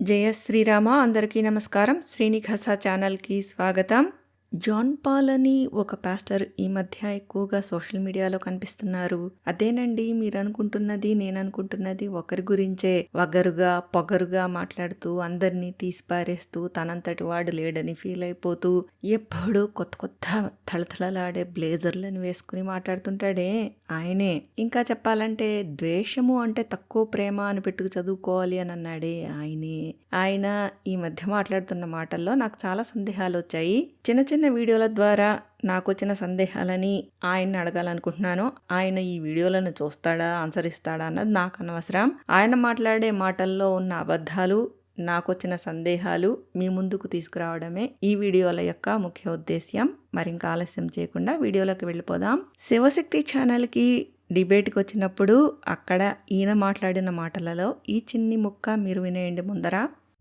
జయ శ్రీరామ అందరికీ నమస్కారం శ్రీనిఘస ఛానల్కి స్వాగతం జాన్ పాల్ అని ఒక పాస్టర్ ఈ మధ్య ఎక్కువగా సోషల్ మీడియాలో కనిపిస్తున్నారు. అదేనండి మీరు అనుకుంటున్నది నేను అనుకుంటున్నది ఒకరి గురించే. వగరుగా పొగరుగా మాట్లాడుతూ అందరినీ తీసిపారేస్తూ తనంతటి వాడు లేడని ఫీల్ అయిపోతూ ఎప్పుడూ కొత్త కొత్త తళతళలాడే బ్లేజర్లను వేసుకుని మాట్లాడుతుంటాడే ఆయనే. ఇంకా చెప్పాలంటే ద్వేషము అంటే తక్కువ ప్రేమ అని పెట్టుకు చదువుకోవాలి అని అన్నాడే ఆయనే. ఆయన ఈ మధ్య మాట్లాడుతున్న మాటల్లో నాకు చాలా సందేహాలు వచ్చాయి. చిన్న చిన్న చిన్న వీడియోల ద్వారా నాకు వచ్చిన సందేహాలని ఆయన్ని అడగాలనుకుంటున్నాను. ఆయన ఈ వీడియోలను చూస్తాడా ఆన్సర్ ఇస్తాడా అన్నది నాకు అనవసరం. ఆయన మాట్లాడే మాటల్లో ఉన్న అబద్ధాలు నాకు వచ్చిన సందేహాలు మీ ముందుకు తీసుకురావడమే ఈ వీడియోల యొక్క ముఖ్య ఉద్దేశ్యం. మరింక ఆలస్యం చేయకుండా వీడియోలోకి వెళ్ళిపోదాం. శివశక్తి ఛానల్కి డిబేట్కి వచ్చినప్పుడు అక్కడ ఈయన మాట్లాడిన మాటలలో ఈ చిన్ని ముక్క మీరు వినేయండి ముందర.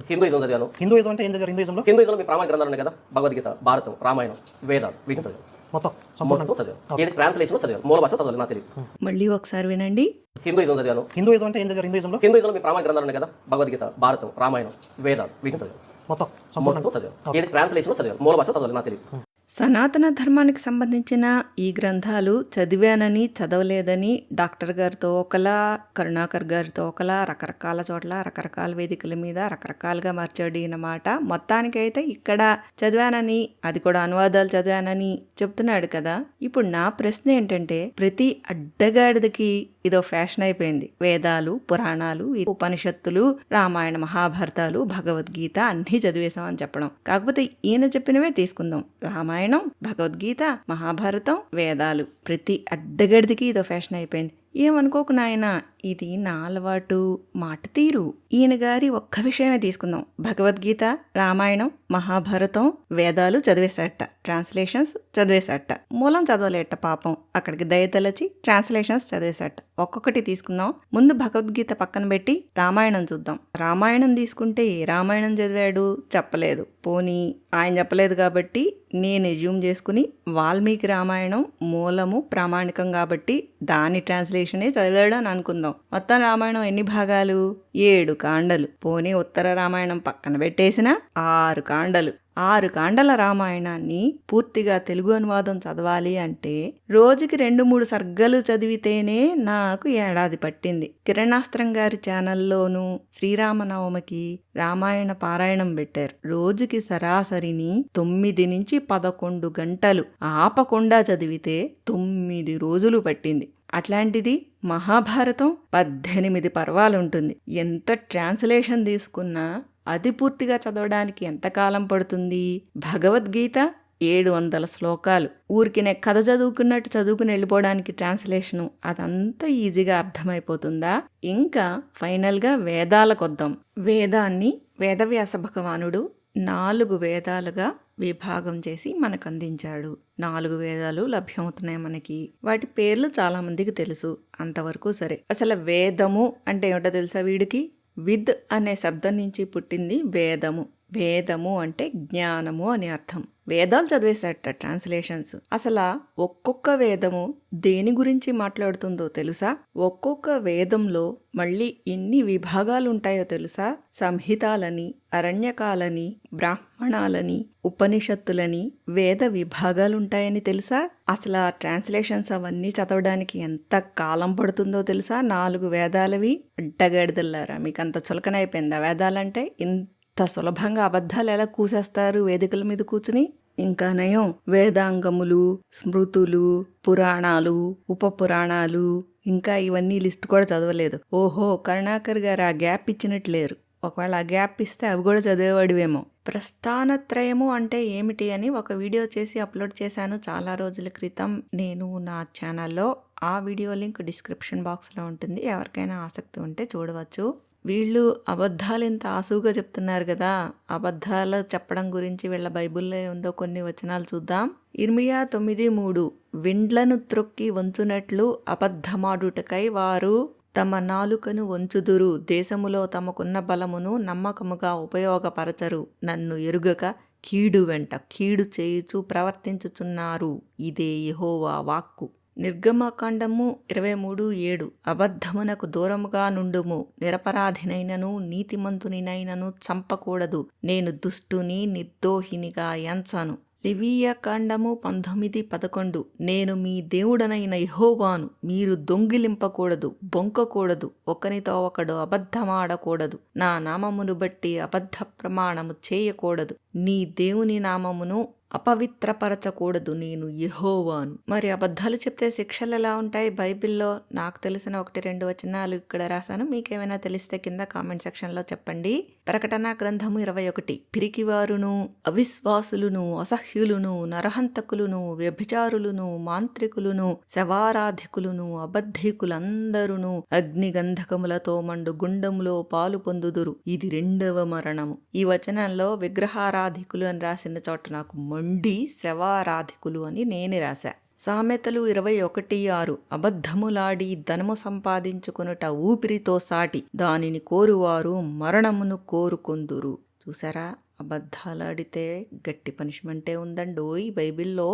హిందూయిజం చదివాను. హిందూయిజం అంటే ఏం చదివారు హిందూయిజంలో? హిందూయిజంలో మీ ప్రామాణిక గ్రంథాలు ఉన్నాయి కదా భగవద్గీత భారతం రామాయణం వేదాలు వీటిని చదివాను. మొత్తం సంపూర్ణ. మొత్తం చదివాను. ఇది ట్రాన్స్లేషన్ చదివాను. మూల భాష చదవాలి నాకు తెలియదు మళ్ళీ ఒకసారి వినండి. హిందూయిజం చదివాను. హిందూయిజం అంటే ఏం చదివారు హిందూయిజంలో? హిందూయిజంలో మీ ప్రామాణిక గ్రంథాలు ఉన్నాయి కదా భగవద్గీత భారతం రామాయణం వేదాలు వీటిని చదివాను. మొత్తం మొత్తం చదివాను. ఇది ట్రాన్స్లేషన్ చదివాను. మూల భాష చదవాలి నాకు తెలియదు సనాతన ధర్మానికి సంబంధించిన ఈ గ్రంథాలు చదివానని చదవలేదని డాక్టర్ గారితో ఒకలా కరుణాకర్ గారితో ఒకలా రకరకాల చోట్ల రకరకాల వేదికల మీద రకరకాలుగా మార్చాడు అన్నమాట మొత్తానికైతే ఇక్కడ చదివానని అది కూడా అనువాదాలు చదివానని చెప్తున్నాడు కదా. ఇప్పుడు నా ప్రశ్న ఏంటంటే ప్రతి అడ్డగాడిదకి ఇదో ఫ్యాషన్ అయిపోయింది. వేదాలు పురాణాలు ఉపనిషత్తులు రామాయణ మహాభారతాలు భగవద్గీత అన్నీ చదివేశామని చెప్పడం. కాకపోతే ఈయన చెప్పినవే తీసుకుందాం. రామాయణ భగవద్గీత మహాభారతం వేదాలు. ప్రతి అడ్డగడిదికి ఇదో ఫ్యాషన్ అయిపోయింది. ఏమనుకోకు నాయన ఇది నా అలవాటు. మాట తీరు. ఈయన గారి ఒక్క విషయమే తీసుకుందాం. భగవద్గీత రామాయణం మహాభారతం వేదాలు చదివేశాట ట్రాన్స్లేషన్స్ చదివేశాట మూలం చదవలేట పాపం. అక్కడికి దయతలచి ట్రాన్స్లేషన్స్ చదివేశాట ఒక్కొక్కటి తీసుకుందాం. ముందు భగవద్గీత పక్కన పెట్టి రామాయణం చూద్దాం. రామాయణం తీసుకుంటే ఏ రామాయణం చదివాడు? చెప్పలేదు. పోనీ ఆయన చెప్పలేదు కాబట్టి నేను ఎజ్యూమ్ చేసుకుని వాల్మీకి రామాయణం మూలము ప్రామాణికం కాబట్టి దాని ట్రాన్స్లేషన్ చదివాడు చదివాడని అనుకుందాం. మొత్తం రామాయణం ఎన్ని భాగాలు? ఏడు కాండలు. పోనీ ఉత్తర రామాయణం పక్కన పెట్టేసిన ఆరు కాండలు. ఆరు కాండల రామాయణాన్ని పూర్తిగా తెలుగు అనువాదం చదవాలి అంటే రోజుకి రెండు మూడు సర్గలు చదివితేనే నాకు ఏడాది పట్టింది. కిరణాస్త్రం గారి ఛానల్లోనూ శ్రీరామనవమికి రామాయణ పారాయణం పెట్టారు. రోజుకి సరాసరిని తొమ్మిది నుంచి పదకొండు గంటలు ఆపకుండా చదివితే తొమ్మిది రోజులు పట్టింది. అట్లాంటిది మహాభారతం పద్దెనిమిది పర్వాలుంటుంది. ఎంత ట్రాన్స్లేషన్ తీసుకున్నా అది పూర్తిగా చదవడానికి ఎంతకాలం పడుతుంది? భగవద్గీత ఏడు వందల శ్లోకాలు. ఊరికినే కథ చదువుకున్నట్టు చదువుకుని వెళ్ళిపోవడానికి ట్రాన్స్లేషను అదంతా ఈజీగా అర్థమైపోతుందా? ఇంకా ఫైనల్గా వేదాలకొద్దాం వేదాన్ని వేదవ్యాస భగవానుడు నాలుగు వేదాలుగా విభాగం చేసి మనకు అందించాడు నాలుగు వేదాలు లభ్యమవుతున్నాయి మనకి. వాటి పేర్లు చాలా మందికి తెలుసు. అంతవరకు సరే. అసలు వేదము అంటే ఏమిటో తెలుసా వీడికి? విద్ అనే శబ్దం నుంచి పుట్టింది వేదము. వేదము అంటే జ్ఞానము అని అర్థం. వేదాలు చదివేశాట ట్రాన్స్లేషన్స్. అసలు ఒక్కొక్క వేదము దేని గురించి మాట్లాడుతుందో తెలుసా? ఒక్కొక్క వేదంలో మళ్ళీ ఎన్ని విభాగాలు ఉంటాయో తెలుసా? సంహితాలని అరణ్యకాలని బ్రాహ్మణాలని ఉపనిషత్తులని వేద విభాగాలు ఉంటాయని తెలుసా? అసలు ఆ ట్రాన్స్లేషన్స్ అవన్నీ చదవడానికి ఎంత కాలం పడుతుందో తెలుసా? నాలుగు వేదాలవి? అడ్డగడిదల్లారా మీకు అంత చులకనైపోయిందా? వేదాలంటే ఇంత ఇంత సులభంగా అబద్ధాలు ఎలా కూసేస్తారు వేదికల మీద కూర్చుని? ఇంకా నయం. వేదాంగములు స్మృతులు పురాణాలు ఉప పురాణాలు ఇంకా ఇవన్నీ లిస్ట్ కూడా చదవలేదు. ఓహో కరుణాకర్ గారు ఆ గ్యాప్ ఇచ్చినట్లేరు ఒకవేళ ఆ గ్యాప్ ఇస్తే అవి కూడా చదివేవాడివేమో. ప్రస్థానత్రయము అంటే ఏమిటి అని ఒక వీడియో చేసి అప్లోడ్ చేశాను చాలా రోజుల క్రితం. నేను నా ఛానల్లో ఆ వీడియో లింక్ డిస్క్రిప్షన్ బాక్స్లో ఉంటుంది. ఎవరికైనా ఆసక్తి ఉంటే చూడవచ్చు. వీళ్ళు అబద్ధాలు ఎంత ఆసువుగా చెప్తున్నారు కదా. అబద్ధాలు చెప్పడం గురించి వీళ్ళ బైబిల్లో ఉందో కొన్ని వచనాలు చూద్దాం. ఇర్మియా తొమ్మిది మూడు. విండ్లను త్రొక్కి వంచునట్లు అబద్ధమాడుటకై వారు తమ నాలుకను వంచుదురు. దేశములో తమకున్న బలమును నమ్మకముగా ఉపయోగపరచరు. నన్ను ఎరుగక కీడు వెంట కీడు చేయుచు ప్రవర్తించుచున్నారు. ఇదే యహోవా వాక్కు. నిర్గమకాండము ఇరవై మూడు ఏడు. అబద్ధమునకు దూరముగా నుండుము. నిరపరాధినైనను నీతిమంతునినైనను చంపకూడదు. నేను దుష్టుని నిర్దోహినిగా ఎంచను. లివీయ కాండము పంతొమ్మిది పదకొండు. నేను మీ దేవుడనైన యెహోవాను. మీరు దొంగిలింపకూడదు బొంకకూడదు ఒకనితో ఒకడు అబద్ధమాడకూడదు. నా నామమును బట్టి అబద్ధ ప్రమాణము చేయకూడదు. నీ దేవుని నామమును అపవిత్రపరచకూడదు నేను యెహోవాను. మరి అబద్ధాలు చెప్తే శిక్షలు ఎలా ఉంటాయి? బైబిల్లో నాకు తెలిసిన ఒకటి రెండు వచనాలు ఇక్కడ రాశాను. మీకేమైనా తెలిస్తే కింద కామెంట్ సెక్షన్లో చెప్పండి. ప్రకటన గ్రంథము ఇరవై ఒకటి. పిరికివారును అవిశ్వాసులును అసహ్యులును నరహంతకులును వ్యభిచారులును మాంత్రికులును శవారాధికులును అబద్ధికులందరును అగ్నిగంధకములతో మండు గుండములో పాలు పొందుదురు. ఇది రెండవ మరణము. ఈ వచనంలో విగ్రహారాధికులు అని రాసిన చోట నాకు మండి శవారాధికులు అని నేనే రాశా. సామెతలు ఇరవై ఒకటి ఆరు. అబద్ధములాడి ధనము సంపాదించుకొనుట ఊపిరితో సాటి దానిని కోరువారు మరణమును కోరుకొందురు. చూసారా అబద్ధాలాడితే గట్టి పనిష్మెంటే ఉందండోయ్ బైబిల్లో.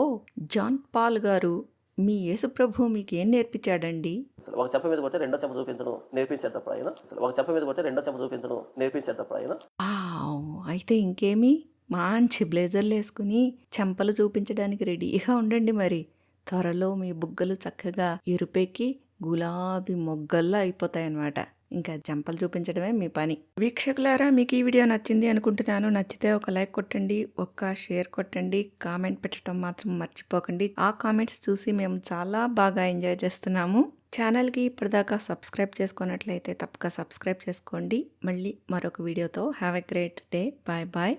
జాన్ పాల్ గారు మీ యేసుప్రభు మీకు ఏం నేర్పించాడండి? అసలు ఒక చెప్ప మీద కొడితే రెండో చెప్ప చూపించను నేర్పించేటప్పుడు ఆయన. అసలు ఒక చెప్ప మీద కొడితే రెండో చెప్ప చూపించను నేర్పించేటప్పుడు ఆయన. ఆవ్, అయితే ఇంకేమి? మంచి బ్లేజర్లు వేసుకుని చెంపలు చూపించడానికి రెడీగా ఉండండి మరి. త్వరలో మీ బుగ్గలు చక్కగా ఎరుపెక్కి గులాబీ మొగ్గల్లా అయిపోతాయన్నమాట. ఇంకా జంపలు చూపించడమే మీ పని. వీక్షకులారా మీకు ఈ వీడియో నచ్చింది అనుకుంటున్నాను. నచ్చితే ఒక లైక్ కొట్టండి ఒక్క షేర్ కొట్టండి కామెంట్ పెట్టడం మాత్రం మర్చిపోకండి. ఆ కామెంట్స్ చూసి మేము చాలా బాగా ఎంజాయ్ చేస్తున్నాము. ఛానల్కి ఇప్పటిదాకా సబ్స్క్రైబ్ చేసుకున్నట్లయితే తప్పక సబ్స్క్రైబ్ చేసుకోండి. మళ్ళీ మరొక వీడియోతో. Have a great day. Bye bye.